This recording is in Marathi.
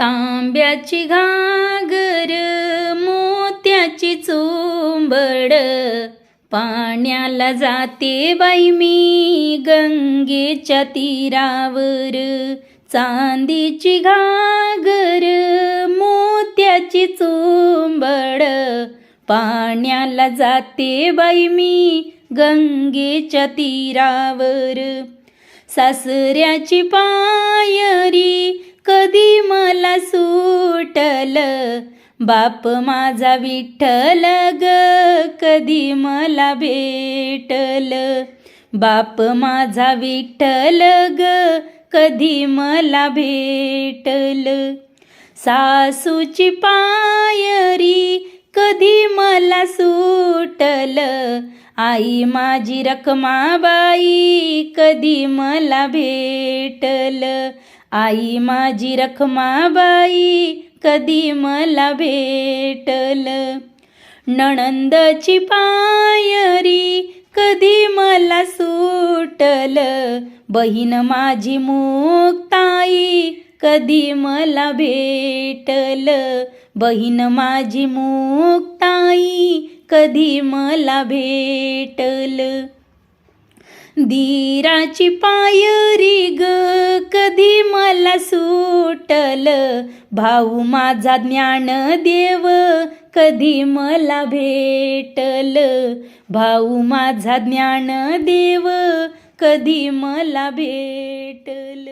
तांब्याची घागर मोत्याची चोंबड पाण्याला जाते बाई मी गंगेच्या तीरावर. चांदीची घागर मोत्याची चोंबड पाण्याला जाते बाई मी गंगेच्या तीरावर. सासऱ्याची पायरी कधी मला सुटल? बाप माझा विठ्ठल ग कधी मला भेटल? बाप माझा विठ्ठल ग कधी मला भेटल? सासूची पायरी कधी मला सुटल? आई माझी रखमाबाई कधी मला भेटल? आई माझी रखमाबाई कधी मला भेटल? नणंदची पायरी कधी मला सुटल? बहीण माझी मुक्ताई कधी मला भेटल? बहीण माझी मुक्ताई कधी मला भेटल? दीराची पायरी ग मला सुटल. भाऊ माझा ज्ञानदेव कधी मला भेटल? भाऊ माझा ज्ञानदेव कधी मला भेटल?